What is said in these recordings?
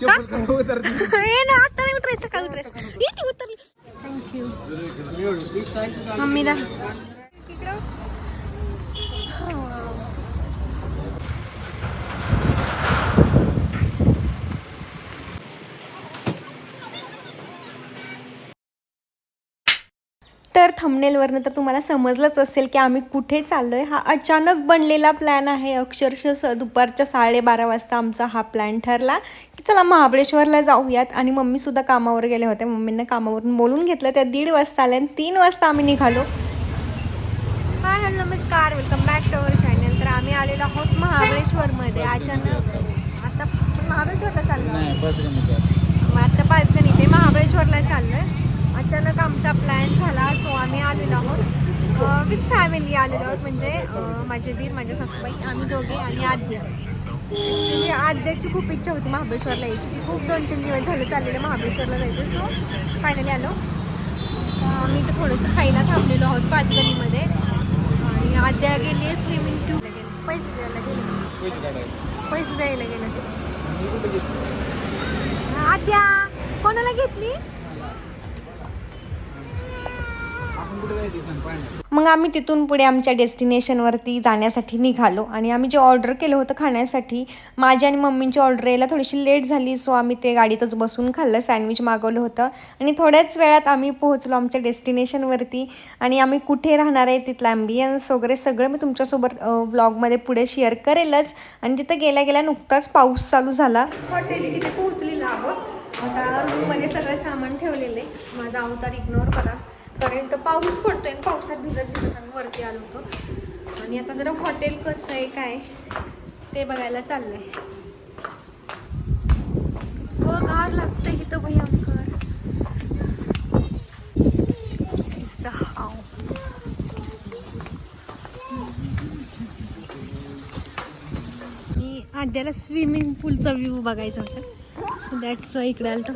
चप्पल काढ उतरते. ए ना आता नाही उतरायचं सकाळी उतरायचं ई ती उतरली थँक्यू मम्मीला इकडं तर थंबनेलवरनं तर तुम्हाला समजलंच असेल की आम्ही कुठे चाललो आहे हा अचानक बनलेला प्लॅन आहे. अक्षरशः स दुपारच्या साडेबारा वाजता आमचा हा प्लॅन ठरला की चला महाबळेश्वरला जाऊयात. आणि मम्मीसुद्धा कामावर गेले होते. मम्मींना कामावरून बोलून घेतलं. त्या दीड वाजता आल्या आणि तीन वाजता आम्ही निघालो. हाय हॅलो नमस्कार. Welcome back to our channel तर आम्ही आलेलो आहोत महाबळेश्वरमध्ये. अचानक. आता महाबळेश्वरला चाललो. आता पाचगण इथे महाबळेश्वरला चाललोय. अचानक आमचा प्लॅन झाला सो आम्ही आलेलो आहोत. विथ फॅमिली आलेलो आहोत म्हणजे माझे दीर माझ्या सासूबाई आम्ही दोघे आणि आद्या ॲक्च्युली आद्याची खूप इच्छा होती महाबळेश्वरला यायची. ती खूप दोन तीन दिवस झाले चाललेलं महाबळेश्वरला जायचं सो फायनली आलो. आम्ही तर थोडंसं खायला थांबलेलो आहोत पाचगणीमध्ये. आणि आद्या गेली स्विमिंग ट्यूब पैसे द्यायला गेले. पैसे द्यायला गेले? आद्या कोणाला घेतली? मग आम्ही तिथून पुढे आमच्या डेस्टिनेशनवरती जाण्यासाठी निघालो आणि आम्ही जे ऑर्डर केलं होतं खाण्यासाठी माझी आणि मम्मींची ऑर्डर यायला थोडीशी लेट झाली सो आम्ही ते गाडीतच बसून खाल्लं सँडविच मागवलं होतं. आणि थोड्याच वेळात आम्ही पोहोचलो आमच्या डेस्टिनेशनवरती आणि आम्ही कुठे राहणार आहे तिथलं ॲम्बियन्स वगैरे सगळं मी तुमच्यासोबत व्लॉगमध्ये पुढे शेअर करेलच. आणि तिथं गेल्या गेल्या नुकताच पाऊस चालू झाला. हॉटेल तिथे पोहोचलेलं आहोत. आता रूममध्ये सगळं सामान ठेवलेलं आहे. माझा अवतार इग्नोर करा. कारण तर पाऊस पडतोय आणि पावसात भिजत भिजत आम्ही वरती आलो होतो. आणि आता जरा हॉटेल कसं आहे काय ते बघायला चाललंय. हो गार लागतं इथं भयंकर. हाव. आणि आद्याला स्विमिंग पूलचा व्ह्यू बघायचा होता. सो दॅट्स इकडे आलं तर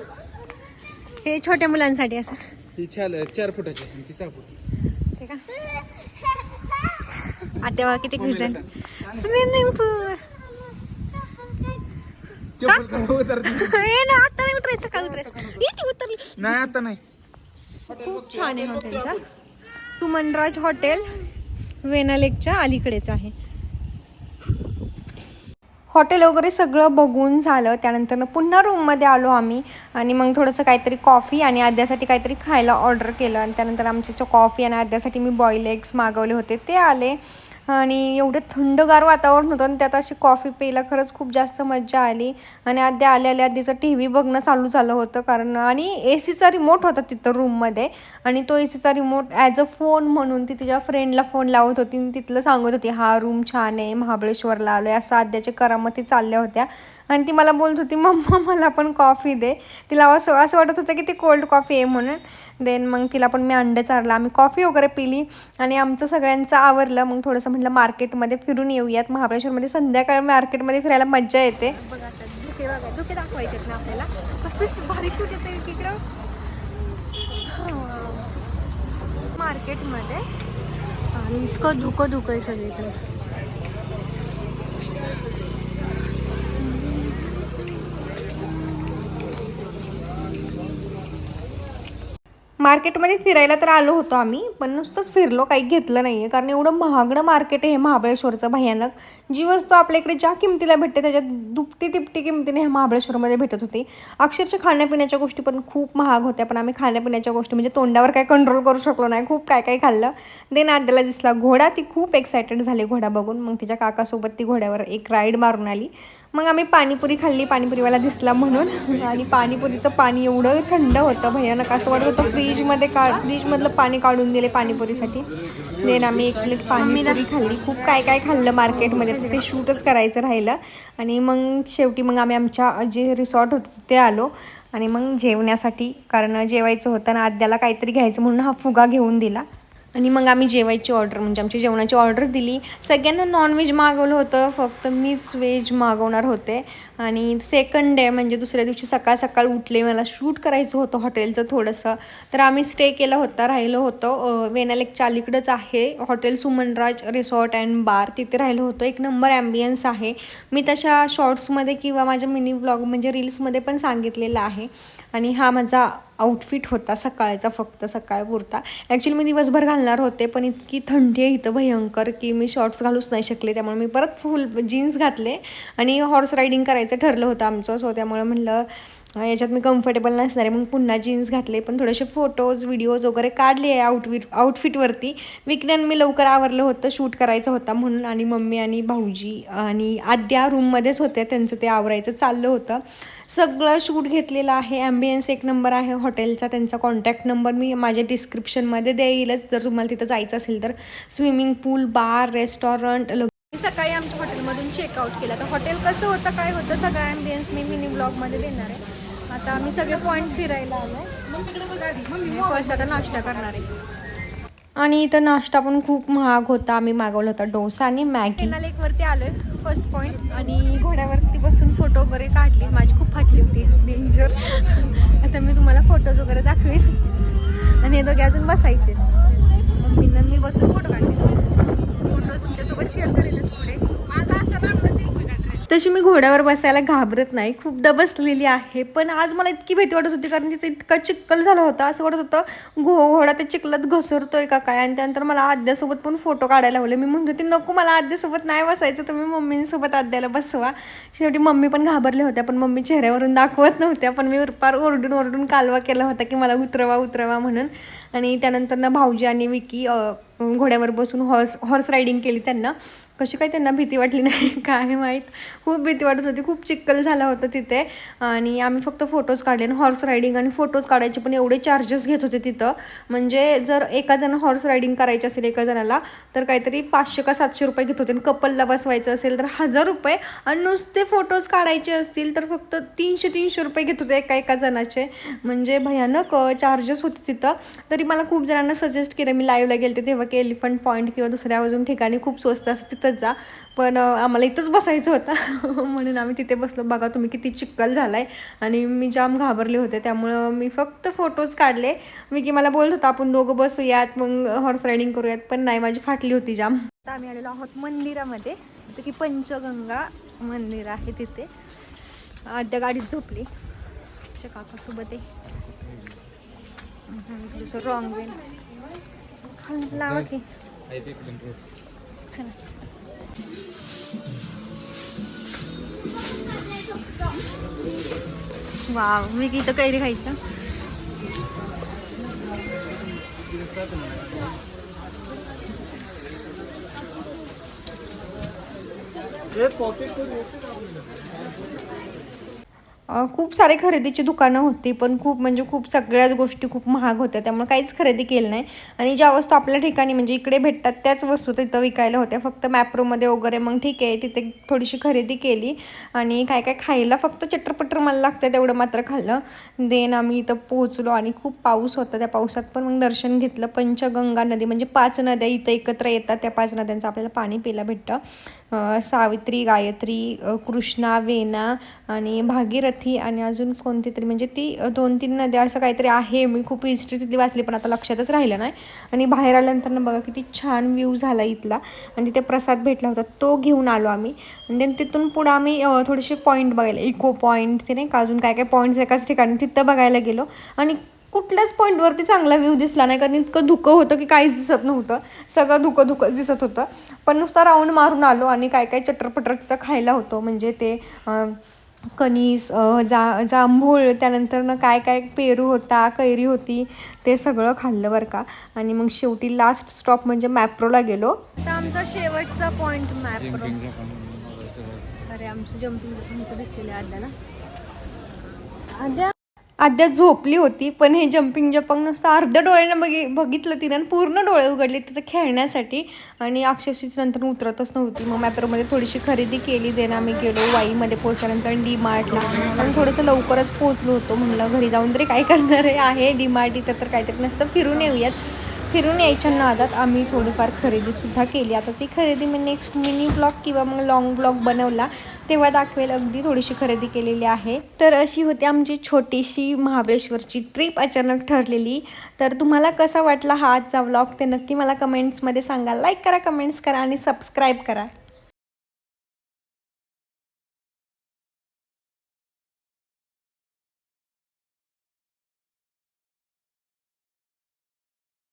हे छोट्या मुलांसाठी असं. ती चार चार फुटाची आणि ती सहा फुट. ते का किती खुश झाले स्विमिंग पूल चप्पल काढ उतरते. ए ना आता नाही उतरायचं सकाळी उतरायचं. ई ती उतरली. नाही आता नाही. खूप छान आहे हॉटेलचा. सुमनराज हॉटेल वेना लेकच्या अलीकडेच आहे. हॉटेल वगैरे सगळं बघून झालं. त्यानंतर पुन्हा रूममध्ये आलो आम्ही. आणि मग थोडंसं काहीतरी कॉफी आणि आद्यासाठी काहीतरी खायला ऑर्डर केलं. आणि त्यानंतर आमच्या कॉफी आणि आद्यासाठी मी बॉईल एग्स मागवले होते. ते आले. आणि एवढे थंडगार वातावरण होतं आणि त्यात अशी कॉफी प्यायला खरंच खूप जास्त मजा आली. आणि आद्या आल्या आल्या आधीचं टी व्ही बघणं चालू झालं होतं कारण आणि ए सीचा रिमोट होता तिथं रूममध्ये आणि तो ए सीचा रिमोट ॲज अ फोन म्हणून ती तिच्या फ्रेंडला फोन लावत होती आणि तिथलं सांगत होती हा रूम छान आहे महाबळेश्वरला आलो आहे असं आद्याच्या करामती चालल्या होत्या. आणि ती मला बोलत होती मम्मा मला पण कॉफी दे. तिला असं असं वाटत होतं की ती कोल्ड कॉफी आहे म्हणून. देन मग तिला पण मी अंडे चारलं. आम्ही कॉफी वगैरे पिली आणि आमचं सगळ्यांचं आवरलं. मग थोडंसं म्हटलं मार्केटमध्ये फिरून येऊयात. महाबळेश्वरमध्ये संध्याकाळी मार्केटमध्ये फिरायला मज्जा येते. धुके दाखवायचे ना आपल्याला. भारी शूट येते तिकडं मार्केटमध्ये आणि इतकं धुकं धुकं आहे सगळीकडे. मार्केटमध्ये फिरायला तर आलो होतो आम्ही पण नुसतंच फिरलो काही घेतलं नाही आहे कारण एवढं महागडं मार्केट आहे हे महाबळेश्वरचं भयानक. जी वस्तू आपल्या इकडे ज्या किमतीला भेटते त्याच्यात दुपटी तिपटी किमतीने ह्या महाबळेश्वरमध्ये भेटत होती. अक्षरशः खाण्यापिण्याच्या गोष्टी पण खूप महाग होत्या पण आम्ही खाण्यापिण्याच्या गोष्टी म्हणजे तोंडावर काय कंट्रोल करू शकलो नाही. खूप काय काय खाल्लं. देन आद्याला दिसला घोडा ती खूप एक्सायटेड झाली घोडा बघून. मग तिच्या काकासोबत ती घोड्यावर एक राईड मारून आली. मग आम्ही पाणीपुरी खाल्ली पाणीपुरीवाला दिसला म्हणून. आणि पाणीपुरीचं पाणी एवढं थंड होतं भयानक. असं वाटत होतं फ्रीजमध्ये का फ्रीजमधलं पाणी काढून दिले पाणीपुरीसाठी. देन आम्ही एक प्लेट पाणीपुरी खाल्ली. खूप काय काय खाल्लं मार्केटमध्ये तर ते शूटच करायचं राहिलं. आणि मग शेवटी मग आम्ही आमच्या जे रिसॉर्ट होतं तिथे आलो. आणि मग जेवण्यासाठी कारण जेवायचं होतं ना आद्याला काहीतरी घ्यायचं म्हणून हा फुगा घेऊन दिला. आणि मग आम्ही जेवायची ऑर्डर म्हणजे आमची जेवणाची ऑर्डर दिली. सगळ्यांना नॉनव्हेज मागवलं होतं फक्त मीच व्हेज मागवणार होते. आणि सेकंड डे म्हणजे दुसऱ्या दिवशी सकाळ सकाळ उठले मला शूट करायचं होतं हॉटेलचं थोडंसं. तर आम्ही स्टे केला होता राहिलो होतो. वेनालेकच्या अलीकडंच आहे hotel Sumanraj resort and bar तिथे राहिलो होतो. एक नंबर ॲम्बियन्स आहे. मी तशा शॉर्ट्समध्ये किंवा माझ्या मिनी ब्लॉग म्हणजे रील्समध्ये पण सांगितलेलं आहे. आणि हा माझा आउटफिट होता सकाळचा फक्त सकाळपुरता ॲक्च्युली मी दिवसभर घालणार होते पण इतकी थंडी आहे इथं भयंकर की मी शॉर्ट्स घालूच नाही शकले. त्यामुळे मी परत फुल जीन्स घातले आणि हॉर्स रायडिंग करायचं ठरलं होतं आमचं. सो त्यामुळे म्हणलं याच्यात मी कम्फर्टेबल नसणार आहे. मग पुन्हा जीन्स घातले पण थोडेसे फोटोज व्हिडिओज वगैरे काढले आहे आउटविट आउटफिटवरती विकण्यान मी लवकर आवरलं होतं शूट करायचं होता म्हणून. आणि मम्मी आणि भाऊजी आणि आद्या रूममध्येच होते त्यांचं ते आवरायचं चाललं होतं. सगळं शूट घेतलेलं आहे. ॲम्बियन्स एक नंबर आहे. हॉटेलचा त्यांचा कॉन्टॅक्ट नंबर मी माझ्या डिस्क्रिप्शनमध्ये देईलच. जर तुम्हाला तिथं जायचं असेल तर. स्विमिंग पूल बार रेस्टॉरंट सकाळी आमच्या हॉटेलमधून चेकआउट केलं. तर हॉटेल कसं होतं काय होतं सगळं ॲम्बियन्स मी मिनी ब्लॉगमध्ये देणार आहे. आता आम्ही सगळे पॉईंट फिरायला आलो फर्स्ट आता नाश्ता करणार आहे. आणि इथं नाश्ता पण खूप महाग होता. आम्ही मागवला होता डोसा आणि मॅगी. लेकवरती आलोय फर्स्ट पॉईंट आणि घोड्यावरती बसून फोटो वगैरे काढले. माझी खूप फाटली होती. डेंजर आता मी तुम्हाला फोटोज वगैरे दाखवेन. आणि हे दोघे अजून बसायचे. मम्मीनं मी बसून फोटो काढले फोटोज तुमच्यासोबत शेअर करेलच. तशी मी घोड्यावर बसायला घाबरत नाही. खूपदा बसलेली आहे. पण आज मला इतकी भीती वाटत होती कारण तिथं इतका चिक्कल झाला होता. असं वाटत होतं घो घोडा त्या चिखलात घसरतोय का काय? आणि त्यानंतर मला आद्यासोबत पण फोटो काढायला लावले. मी म्हणत होती नको मला आद्यासोबत नाही बसायचं. तुम्ही मम्मींसोबत आद्याला बसवा. शेवटी मम्मी पण घाबरल्या होत्या पण मम्मी चेहऱ्यावरून दाखवत नव्हत्या. पण मी फार ओरडून ओरडून कालवा केला होता की मला उतरवा उतरवा म्हणून. आणि त्यानंतर ना भाऊजी आणि विकी घोड्यावर बसून हॉर्स हॉर्स रायडिंग केली त्यांना. कशी काय त्यांना भीती वाटली नाही काय माहीत. खूप भीती वाटत होती खूप चिक्कल झाला होता तिथे. आणि आम्ही फक्त फोटोज काढले आणि हॉर्स रायडिंग आणि फोटोज काढायचे पण एवढे चार्जेस घेत होते तिथं. म्हणजे जर एका जण हॉर्स रायडिंग करायची असेल एका जणाला तर काहीतरी पाचशे का सातशे रुपये घेत होते. आणि कपलला बसवायचं असेल तर हजार रुपये. आणि नुसते फोटोज काढायचे असतील तर फक्त तीनशे तीनशे रुपये घेत होते एका एका जणाचे. म्हणजे भयानक चार्जेस होते तिथं. तरी मला खूप जणांना सजेस्ट केलं मी लाईव्हला गेले तेव्हा की एलिफंट पॉईंट किंवा दुसऱ्या अजून ठिकाणी खूप स्वस्त असं तिथंच जा. पण आम्हाला इथंच बसायचं होतं. म्हणून आम्ही तिथे बसलो. बघा तुम्ही किती चिक्कल आहे आणि मी जाम घाबरले होते. त्यामुळं मी फक्त फोटोज काढले. मी की मला बोलत होता आपण दोघं बसूयात मग हॉर्स रायडिंग करूयात. पण नाही माझी फाटली होती जाम. आता आम्ही आलेलो आहोत मंदिरामध्ये. तिथे की पंचगंगा मंदिर आहे तिथे. अध्या गाडीत झोपली. काकासोबत आहे. थोडंसं रॉंग वेन लावा की चला वाव मी की इथं कैरी खायची का अ, खूप सारे खरेदीची दुकानं होती पण खूप म्हणजे खूप सगळ्याच गोष्टी खूप महाग होत्या त्यामुळे काहीच खरेदी केलं नाही. आणि ज्या वस्तू आपल्या ठिकाणी म्हणजे इकडे भेटतात त्याच वस्तू तिथं विकायला होत्या. फक्त मॅप्रोमध्ये वगैरे मग ठीक आहे तिथे थोडीशी खरेदी केली आणि काय काय खायला फक्त चटरपटर मला लागतं तेवढं मात्र खाल्लं. देन आम्ही इथं पोहोचलो आणि खूप पाऊस होता त्या पावसात पण मग दर्शन घेतलं. पंचगंगा नदी म्हणजे पाच नद्या इथं एकत्र येतात त्या पाच नद्यांचं आपल्याला पाणी प्यायला भेटतं. सावित्री गायत्री कृष्णा वेना आणि भागीरथी आणि अजून कोणती तरी म्हणजे ती दोन तीन नद्या असं काहीतरी आहे. मी खूप हिस्ट्री तिथली वाचली पण आता लक्षातच राहिलं नाही. आणि बाहेर आल्यानंतर बघा किती छान व्ह्यू झाला इथला. आणि तिथे प्रसाद भेटला होता. तो घेऊन आलो आम्ही. आणि देन तिथून पुढं आम्ही थोडेसे पॉईंट बघायला. इको पॉईंट ते नाही का अजून काय काय पॉईंट्स एकाच ठिकाणी. तिथं बघायला गेलो. आणि कुठल्याच पॉईंटवरती चांगला व्ह्यू दिसला नाही. कारण इतकं धुकं होतं की काहीच दिसत नव्हतं. सगळं धुकं धुकं दिसत होतं. पण नुसता राऊंड मारून आलो आणि काय काय चटरपटर तिथं खायला होतं. म्हणजे ते कणीस जा जांभूळ त्यानंतर ना काय काय पेरू होता कैरी होती ते सगळं खाल्लं बरं का. आणि मग शेवटी लास्ट स्टॉप म्हणजे मॅप्रोला गेलो. आता आमचा शेवटचा पॉईंट मॅप्रो अरे आमचं जम्पिंग दिसलेलं आहे आद्याला. आद्या आद्या झोपली होती पण हे जम्पिंग जपंग नुसतं अर्ध्या डोळ्यानं बघि बघितलं तिनं आणि पूर्ण डोळे उघडले तिथं खेळण्यासाठी. आणि अक्षरशीच नंतर उतरतच नव्हती. मग मॅप्रोमध्ये थोडीशी खरेदी केली देन आम्ही गेलो वाईमध्ये पोहोचल्यानंतर डी मार्टला आणि थोडंसं लवकरच पोहोचलो होतो. म्हणलं घरी जाऊन तरी काय करणार आहे? आहे डी मार्ट इथं तर काहीतरी नसतं फिरून येऊयात. फिरून यायच्या नादात आम्ही थोडीफार खरेदीसुद्धा केली. आता ती खरेदी मी नेक्स्ट मिनी ब्लॉग किंवा मग लॉंग ब्लॉग बनवला तेव्हा दाखवेल. अगदी थोडीशी खरेदी केलेली आहे. तर अशी होती आमची छोटीशी महाबळेश्वरची ट्रिप अचानक ठरलेली. तर तुम्हाला कसा वाटला हा आजचा व्लॉग ते नक्की मला कमेंट्समध्ये सांगा. लाईक करा कमेंट्स करा आणि सबस्क्राईब करा.